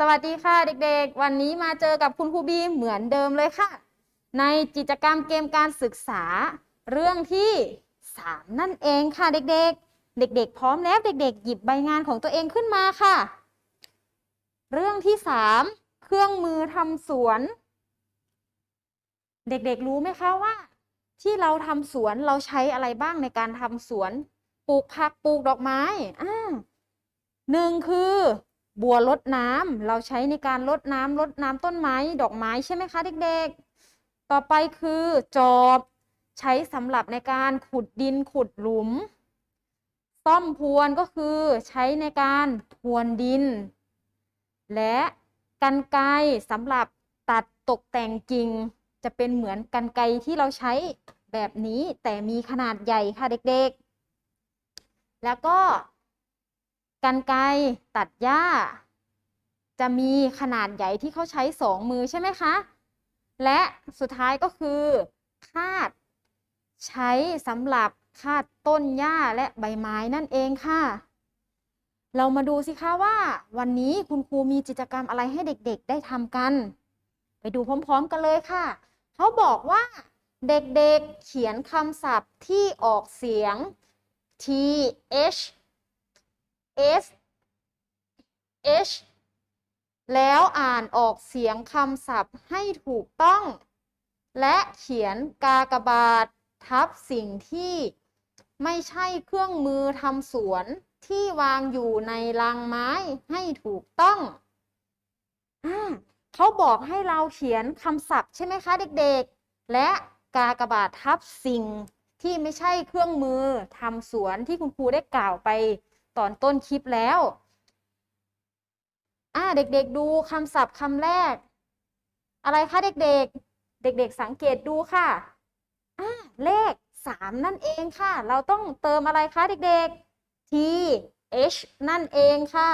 สวัสดีค่ะเด็กๆ วันนี้มาเจอกับคุณครูบีเหมือนเดิมเลยค่ะ ในกิจกรรมเกมการศึกษาเรื่องที่ 3 นั่นเองค่ะเด็กๆ เด็กๆ พร้อมแล้วเด็กๆ หยิบใบงานของตัวเองขึ้นมาค่ะ เรื่องที่ 3 เครื่องมือทำสวน เด็กๆ รู้ไหมคะว่า ที่เราทำสวนเราใช้อะไรบ้างในการทำสวน ปลูกผักปลูกดอกไม้อ่าหนึ่งคือ บัวรดน้ำเราใช้ในการรดน้ำรดน้ำต้นไม้ดอกไม้ใช่ไหมคะเด็กๆ ต่อไปคือจอบใช้สำหรับในการขุดดินขุดหลุม ซ่อมพวนก็คือใช้ในการพวนดิน และกรรไกรสำหรับตัดตกแต่งกิ่งจะเป็นเหมือนกรรไกที่เราใช้แบบนี้แต่มีขนาดใหญ่ค่ะเด็กๆ แล้วก็ กรรไกตัดหญ้า จะมีขนาดใหญ่ที่เขาใช้สองมือใช่ไหมคะ และสุดท้ายก็คือคาด ใช้สำหรับคาดต้นหญ้าและใบไม้นั่นเองค่ะ เรามาดูสิคะว่าวันนี้คุณครูมีกิจกรรมอะไรให้เด็กๆ ได้ทำกัน ไปดูพร้อมๆกันเลยค่ะ เขาบอกว่าเด็กๆเขียนคำศัพท์ที่ออกเสียง T H S H แล้วอ่านออกเสียงคำศัพท์ให้ถูกต้อง และเขียนกากบาททับสิ่งที่ไม่ใช่เครื่องมือทำสวนที่วางอยู่ในลังไม้ให้ถูกต้องอาเขาบอกให้เราเขียนคำศัพท์ใช่ไหมคะเด็กๆ และกากบาททับสิ่งที่ไม่ใช่เครื่องมือทำสวนที่คุณครูได้กล่าวไป ตอนต้นคลิปแล้วอ่าเด็กๆดูคำศัพท์คำแรก อะไรคะเด็กๆ เด็กๆสังเกตดูค่ะอ่าเลขสามนั่นเองค่ะ เราต้องเติมอะไรคะเด็กๆ T H นั่นเองค่ะ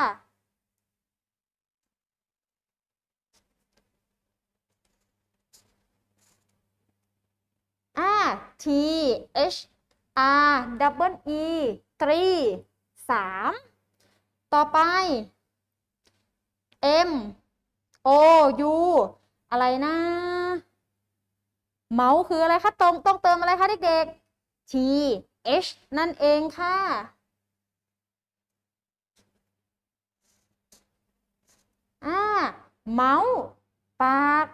อ่า T H R double E three สามต่อไป M O U อะไรนะ เมาส์คืออะไรคะตรงต้องเติมอะไรคะเด็กๆ T H นั่นเองค่ะ อ่า เมาส์ปาก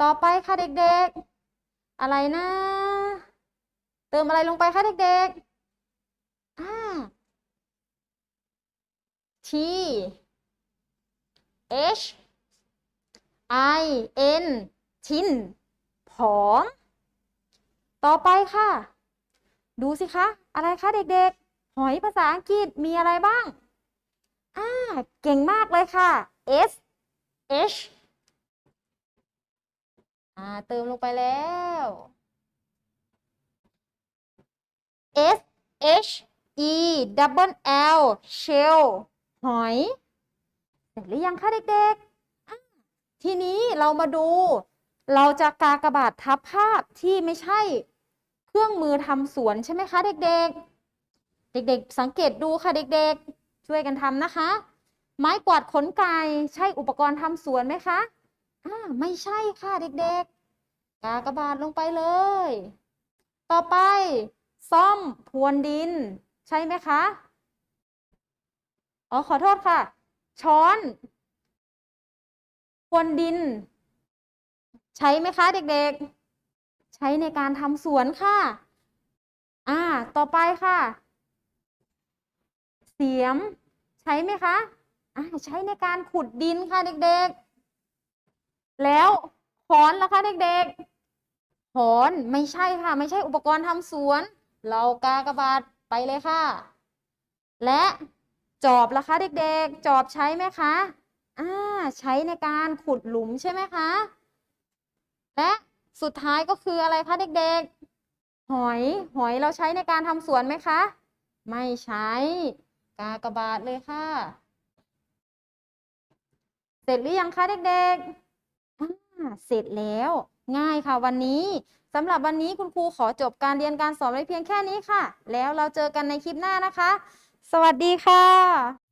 ต่อไปค่ะเด็กๆ อะไรนะ เติมอะไรลงไปคะเด็กๆ อ่า T H I N ทินผอม ต่อไปค่ะ ดูสิคะ อะไรคะเด็กๆ หอยภาษาอังกฤษมีอะไรบ้าง อ่า เก่งมากเลยค่ะ S H อ่า เติมลงไปแล้ว S H E double L shell หอย เสร็จหรือยังคะเด็กๆ ทีนี้เรามาดู เราจะกากระบาททับภาพที่ไม่ใช่เครื่องมือทำสวนใช่ไหมคะเด็กๆ เด็กๆ สังเกตดูค่ะเด็กๆ ช่วยกันทำนะคะ ไม้กวาดขนไก่ใช่อุปกรณ์ทำสวนไหมคะอ่าไม่ใช่ค่ะเด็กๆ กากระบาทลงไปเลย ต่อไป ซ่อมพรวนดิน ใช่ไหมคะ อ๋อขอโทษค่ะ ช้อนพรวนดิน ใช้ไหมคะเด็กๆ ใช้ในการทำสวนค่ะ อ่า ต่อไปค่ะ เสียม ใช้ไหมคะอ่าใช้ในการขุดดินค่ะเด็กๆ แล้วขอนล่ะคะเด็กๆขอนไม่ใช่ค่ะ ไม่ใช่อุปกรณ์ทำสวน เรากากระบาทไปเลยค่ะ และ จอบล่ะคะเด็กๆ จอบใช้ไหมคะอ่าใช้ในการขุดหลุมใช่ไหมคะ และสุดท้ายก็คืออะไรคะเด็กๆ หอยหอยเราใช้ในการทำสวนไหมคะ ไม่ใช้ กากบาทเลยค่ะ เสร็จหรือยังคะเด็กๆอ่าเสร็จแล้วง่ายค่ะวันนี้สำหรับวันนี้คุณครูขอจบการเรียนการสอนไว้เพียงแค่นี้ค่ะ แล้วเราเจอกันในคลิปหน้านะคะ สวัสดีค่ะ